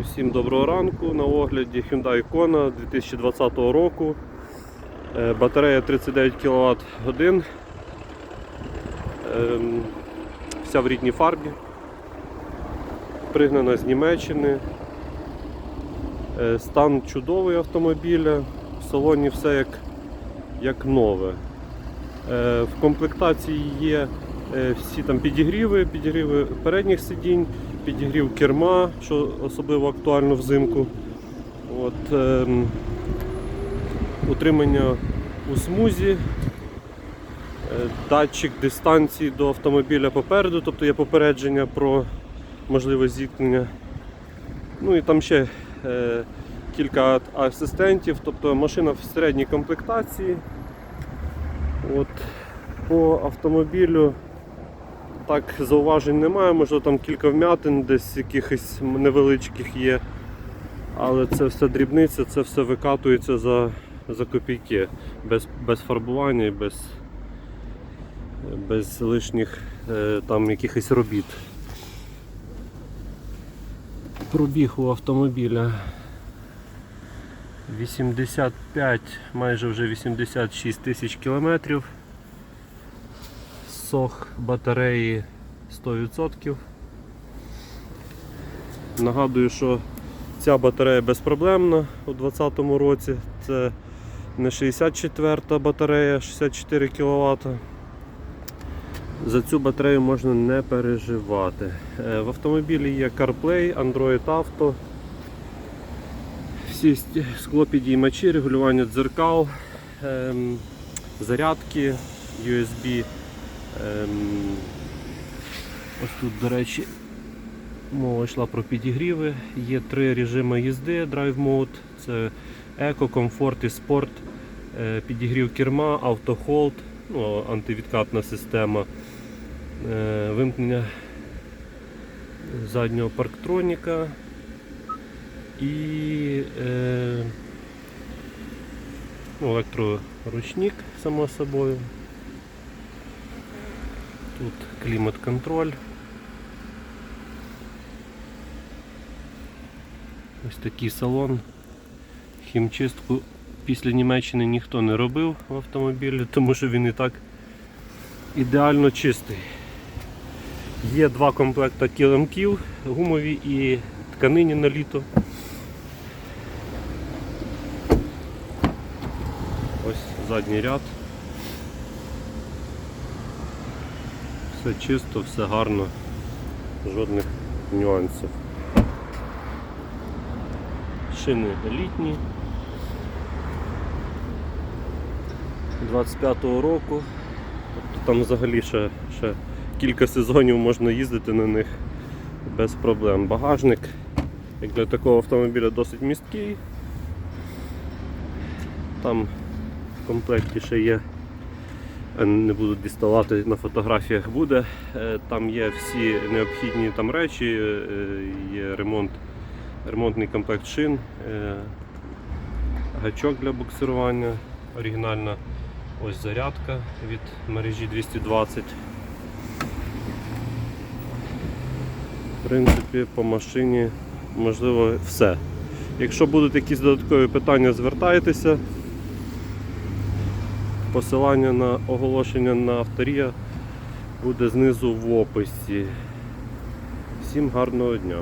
Усім доброго ранку. На огляді Hyundai Kona 2020 року. Е, Батарея 39 кВт годин. Ем, Вся в рідній фарбі. Пригнана з Німеччини. Е, Стан чудовий автомобіля. В салоні все як, як нове. Е, В комплектації є всі там підігріви, підігріви передніх сидінь, підігрів керма, що особливо актуально взимку. От, ем, утримання у смузі, е, датчик дистанції до автомобіля попереду, тобто є попередження про можливе зіткнення. Ну і там ще е, кілька асистентів, тобто машина в середній комплектації. От, по автомобілю так зауважень немає, можливо там кілька вмятин, десь якихось невеличких є. Але це все дрібниця, це все викатується за, за копійки, без, без фарбування і без, без лишніх е, там якихось робіт. Пробіг у автомобіля 85, майже вже 86 тисяч кілометрів. Сох батареї 100%. Нагадую, що ця батарея безпроблемна у 2020 році. Це не 64 батарея, 64 кВт. За цю батарею можна не переживати. Е, В автомобілі є CarPlay, Android Auto, всі склопідіймачі, регулювання дзеркал, ем, зарядки, USB. Ем, ось тут, до речі, мова йшла про підігріви. Є три режими їзди Drive Mode. Це Eco, Comfort і Sport. Е, Підігрів керма, автохолд, ну, антивідкатна система, е, вимкнення заднього парктроніка і е, ну, електроручник, само собою. Тут клімат-контроль. Ось такий салон. Хімчистку після Німеччини ніхто не робив в автомобілі, тому що він і так ідеально чистий. Є два комплекти килимків, гумові і тканині на літо. Ось задній ряд. Все чисто, все гарно, жодних нюансів. Шини літні 25-го року. Тобто там взагалі ще, ще кілька сезонів можна їздити на них без проблем. Багажник, як для такого автомобіля, досить місткий. Там в комплекті ще є не буду діставати, на фотографіях буде. Е, Там є всі необхідні там речі, е, є ремонт, ремонтний комплект шин, е, гачок для буксирування, оригінальна ось зарядка від мережі 220. В принципі, по машині можливо все. Якщо будуть якісь додаткові питання, звертайтеся. Посилання на оголошення на авторія буде знизу в описі. Всім гарного дня!